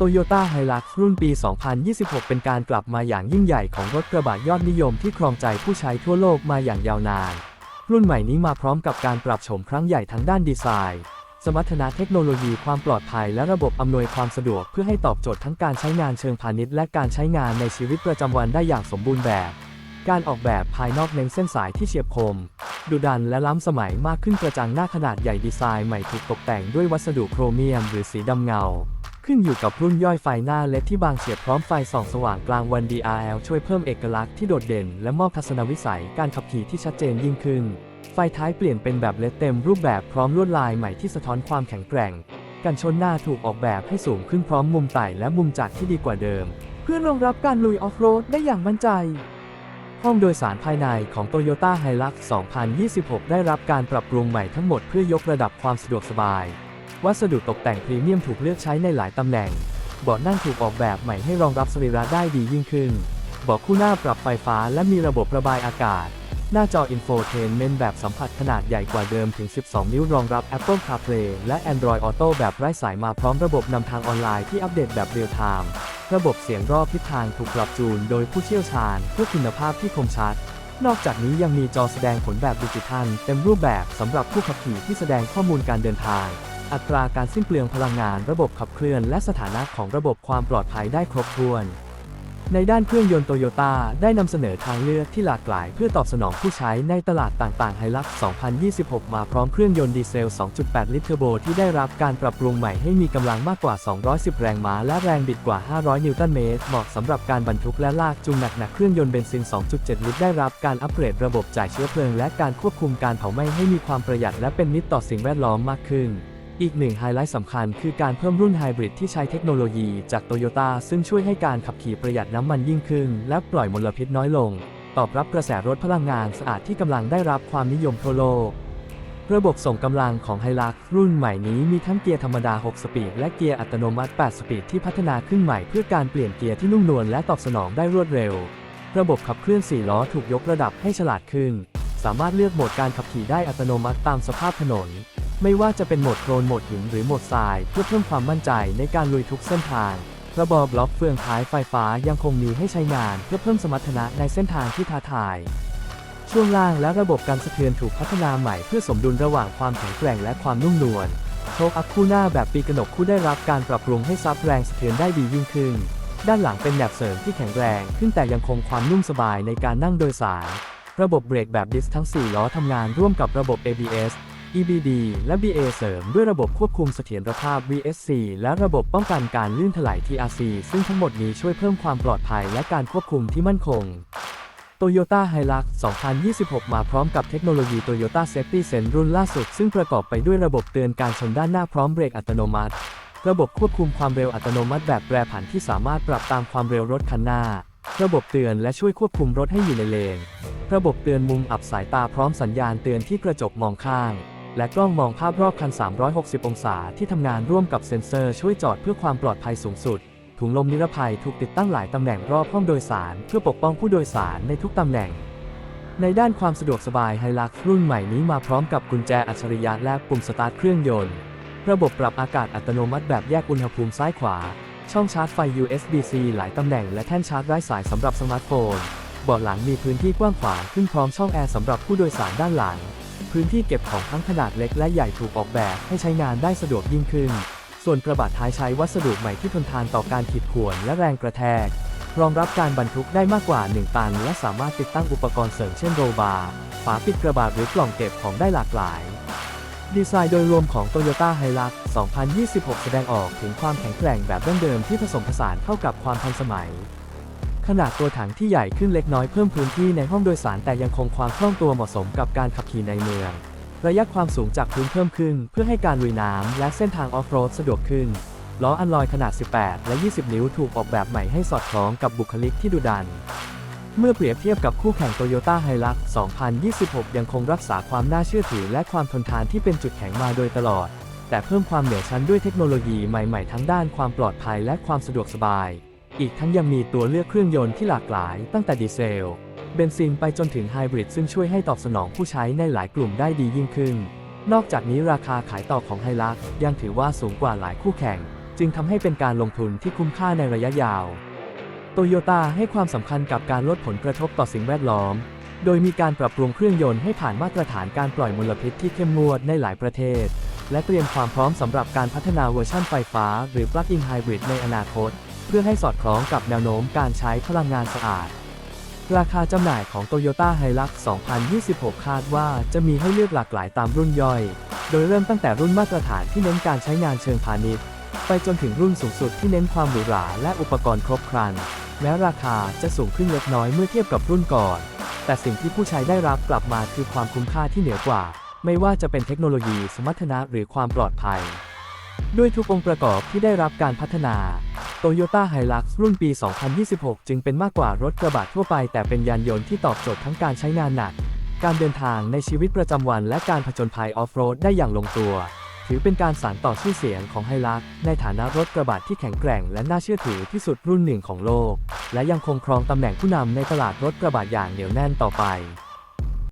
Toyota Hilux รุ่นปี 2026 เป็นการกลับมาอย่างยิ่งใหญ่ของรถกระบะยอดนิยมที่ครองใจผู้ใช้ทั่วโลกมาอย่างยาวนาน รุ่นใหม่นี้มาพร้อมกับการปรับโฉมครั้งใหญ่ทั้งด้านดีไซน์ สมรรถนะเทคโนโลยีความปลอดภัยและระบบอำนวยความสะดวกเพื่อให้ตอบโจทย์ทั้งการใช้งานเชิงพาณิชย์และการใช้งานในชีวิตประจำวันได้อย่างสมบูรณ์แบบ การออกแบบภายนอกเน้นเส้นสายที่เฉียบคม ดุดันและล้ำสมัยมากขึ้นกระจังหน้าขนาดใหญ่ดีไซน์ใหม่ถูกตกแต่งด้วยวัสดุโครเมียม หรือสีดำเงา ขึ้นอยู่กับรุ่นย่อยไฟหน้าเล็ดที่บางเฉียบพร้อมไฟส่องสว่างกลางวัน DRL ช่วยเพิ่มเอกลักษณ์ที่โดดเด่น และมอบทัศนวิสัยการขับขี่ที่ชัดเจนยิ่งขึ้น ไฟท้ายเปลี่ยนเป็นแบบเลดเต็มรูปแบบพร้อมลวดลายใหม่ที่สะท้อนความแข็งแกร่ง กันชนหน้าถูกออกแบบให้สูงขึ้นพร้อมมุมไต่และมุมจัดที่ดีกว่าเดิม เพื่อรองรับการลุยออฟโรดได้อย่างมั่นใจห้องโดยสารภายในของ Toyota Hilux 2026 ได้รับการปรับปรุงใหม่ทั้งหมดเพื่อยกระดับความสะดวกสบาย วัสดุตกแต่งพรีเมียมถูกเลือกใช้ในหลายตำแหน่งเบาะนั่งถูกออกแบบใหม่ให้รองรับสรีระได้ดียิ่งขึ้นเบาะคู่หน้าปรับไฟฟ้าและมีระบบระบายอากาศ หน้าจอ Infotainment แบบสัมผัสขนาดใหญ่กว่าเดิมถึง 12 นิ้วรองรับ Apple CarPlay และ Android Auto แบบไร้สายมาพร้อมระบบนำทางออนไลน์ที่อัปเดตแบบเรียลไทม์ระบบเสียงรอบทิศทางถูกปรับจูนโดยผู้เชี่ยวชาญเพื่อคุณภาพที่คมชัด นอกจากนี้ยังมีจอแสดงผลแบบดิจิทัล เต็มรูปแบบสำหรับผู้ขับขี่ที่แสดงข้อมูลการเดินทาง อัตราการสิ้นเปลืองพลังงานระบบขับเคลื่อนและสถานะของระบบความปลอดภัยได้ครบถ้วน ในด้านเครื่องยนต์โตโยต้าได้นำเสนอทางเลือกที่หลากหลายเพื่อตอบสนองผู้ใช้ในตลาดต่างๆไฮลักซ์2026 มาพร้อมเครื่องยนต์ดีเซล 2.8 ลิตรเทอร์โบที่ได้รับการปรับปรุงใหม่ให้มีกำลังมากกว่า 210 แรงม้าและแรงบิดกว่า 500 นิวตันเมตร เหมาะสำหรับการบรรทุกและลากจูงหนักๆเครื่องยนต์เบนซิน 2.7 ลิตรได้รับการอัปเกรดระบบจ่ายเชื้อเพลิงและการควบคุมการเผาไหม้ให้มีความประหยัดและเป็นมิตรต่อสิ่งแวดล้อมมากขึ้น อีกหนึ่งไฮไลท์สำคัญคือการเพิ่มรุ่นไฮบริดที่ใช้เทคโนโลยีจากโตโยต้าซึ่งช่วยให้การขับขี่ประหยัดน้ำมันยิ่งขึ้น และปล่อยมลพิษน้อยลง ตอบรับกระแสรถพลังงานสะอาดที่กำลังได้รับความนิยมทั่วโลก ระบบส่งกำลังของไฮลักรุ่นใหม่นี้มีทั้งเกียร์ธรรมดา 6 สปีด และเกียร์อัตโนมัติ 8 สปีดที่พัฒนาขึ้นใหม่เพื่อการเปลี่ยนเกียร์ที่นุ่มนวลและตอบสนองได้รวดเร็ว ระบบขับเคลื่อน4ล้อถูกยกระดับให้ฉลาดขึ้น สามารถเลือกโหมดการขับขี่ได้อัตโนมัติตามสภาพถนน ไม่ว่าจะเป็นโหมดโคลนโหมดหินหรือโหมดทรายเพื่อเพิ่มความมั่นใจในการลุยทุกเส้นทางระบอบล็อกเฟืองท้ายไฟฟ้ายังคงมีให้ใช้งานเพื่อเพิ่มสมรรถนะในเส้นทางที่ท้าทาย ช่วงล่างและระบบการสะเทือนถูกพัฒนาใหม่เพื่อสมดุลระหว่างความแข็งแกร่งและความนุ่มนวลโชคอัพคู่หน้าแบบปีกนกคู่ได้รับการปรับปรุงให้ซับแรงสะเทือนได้ดียิ่งขึ้น ด้านหลังเป็นแหนบเสริมที่แข็งแรงขึ้นแต่ยังคงความนุ่มสบายในการนั่งโดยสาร ระบบเบรกแบบดิสทั้ง 4 ล้อทำงานร่วมกับระบบ ABS EBD และ BA เสริมด้วยระบบควบคุมเสถียรภาพ VSC และระบบป้องกันการลื่นถลาย TRC ซึ่งทั้งหมดนี้ช่วยเพิ่มความปลอดภัยและการควบคุมที่มั่นคง Toyota Hilux 2026 มาพร้อมกับเทคโนโลยี Toyota Safety Sense รุ่นล่าสุด ซึ่งประกอบไปด้วยระบบเตือนการชนด้านหน้าพร้อมเบรกอัตโนมัติ ระบบควบคุมความเร็วอัตโนมัติแบบแปรผันที่สามารถปรับตามความเร็วรถคันหน้า ระบบเตือนและช่วยควบคุมรถให้อยู่ในเลน ระบบเตือนมุมอับสายตาพร้อมสัญญาณเตือนที่กระจกมองข้าง และกล้องมองภาพรอบคัน 360 องศาที่ทำงานร่วมกับเซ็นเซอร์ช่วยจอดเพื่อความปลอดภัยสูงสุด ถุงลมนิรภัยถูกติดตั้งหลายตำแหน่งรอบห้องโดยสาร เพื่อปกป้องผู้โดยสารในทุกตำแหน่ง ในด้านความสะดวกสบายไฮลักรุ่นใหม่นี้มาพร้อมกับกุญแจอัจฉริยะและปุ่มสตาร์ทเครื่องยนต์ ระบบปรับอากาศอัตโนมัติแบบแยกอุณหภูมิซ้ายขวา ช่องชาร์จไฟ USB-C หลายตำแหน่งและแท่นชาร์จไร้สายสำหรับสมาร์ทโฟนเบาะหลังมีพื้นที่กว้างขวางขึ้นพร้อมช่องแอร์สำหรับผู้โดยสารด้านหลัง พื้นที่เก็บของทั้งขนาดเล็กและใหญ่ถูกออกแบบให้ใช้งานได้สะดวกยิ่งขึ้น ส่วนกระบะท้ายใช้วัสดุใหม่ที่ทนทานต่อการขีดข่วนและแรงกระแทก รองรับการบรรทุกได้มากกว่า 1 ตัน และสามารถติดตั้งอุปกรณ์เสริมเช่นโรบาร์ฝาปิดกระบะหรือกล่องเก็บของได้หลากหลาย ดีไซน์โดยรวมของ Toyota Hilux 2026 แสดงออกถึงความแข็งแกร่งแบบดั้งเดิมที่ผสมผสานเข้ากับความทันสมัย ขนาดตัวถังที่ใหญ่ขึ้นเล็กน้อยเพิ่มพื้นที่ในห้องโดยสารแต่ยังคงความคล่องตัวเหมาะสมกับการขับขี่ในเมือง ระยะความสูงจากพื้นเพิ่มขึ้น เพื่อให้การลุยน้ำและเส้นทางออฟโรดสะดวกขึ้น ล้ออัลลอยขนาด 18 และ 20 นิ้วถูกออกแบบใหม่ให้สอดคล้องกับบุคลิกที่ดุดัน เมื่อเปรียบเทียบกับคู่แข่ง Toyota Hilux 2026 ยังคงรักษาความน่าเชื่อถือและความทนทานที่เป็นจุดแข็งมาโดยตลอด แต่เพิ่มความเหนือชั้นด้วยเทคโนโลยีใหม่ๆ ทั้งด้านความปลอดภัยและความสะดวกสบาย อีกทั้งยังมีตัวเลือกเครื่องยนต์ที่หลากหลาย ตั้งแต่ดีเซล เบนซินไปจนถึงไฮบริดซึ่งช่วยให้ตอบสนองผู้ใช้ในหลายกลุ่มได้ดียิ่งขึ้น นอกจากนี้ราคาขายต่อของไฮลักยังถือว่าสูงกว่าหลายคู่แข่ง จึงทำให้เป็นการลงทุนที่คุ้มค่าในระยะยาวโตโยต้าให้ความสำคัญกับการลดผลกระทบต่อสิ่งแวดล้อม โดยมีการปรับปรุงเครื่องยนต์ให้ผ่านมาตรฐานการปล่อยมลพิษที่เข้มงวดในหลายประเทศ และเตรียมความพร้อมสำหรับการพัฒนาเวอร์ชั่นไฟฟ้า หรือ Plug-in Hybrid ในอนาคต เพื่อให้สอดคล้องกับแนวโน้มการใช้พลังงานสะอาด ราคาจำหน่ายของ Toyota Hilux 2026 คาดว่าจะมีให้เลือกหลากหลายตามรุ่นย่อย โดยเริ่มตั้งแต่รุ่นมาตรฐานที่เน้นการใช้งานเชิงพาณิชย์ ไปจนถึงรุ่นสูงสุดที่เน้นความหรูหราและอุปกรณ์ครบครัน แม้ราคาจะสูงขึ้นเล็กน้อยเมื่อเทียบกับรุ่นก่อน แต่สิ่งที่ผู้ใช้ได้รับกลับมาคือความคุ้มค่าที่เหนือกว่า ไม่ว่าจะเป็นเทคโนโลยีสมรรถนะหรือความปลอดภัย ด้วยทุกองค์ประกอบที่ได้รับการพัฒนา Toyota Hilux รุ่นปี 2026 จึงเป็นมากกว่ารถกระบะทั่วไป แต่เป็นยานยนต์ที่ตอบโจทย์ทั้งการใช้งานหนัก การเดินทางในชีวิตประจำวันและการผจญภัยออฟโรดได้อย่างลงตัว ถือเป็นการสานต่อชื่อเสียงของไฮลักในฐานะรถกระบะที่แข็งแกร่งและน่าเชื่อถือที่สุดรุ่นหนึ่งของโลก และยังคงครองตำแหน่งผู้นำในตลาดรถกระบะอย่างเหนียวแน่นต่อไป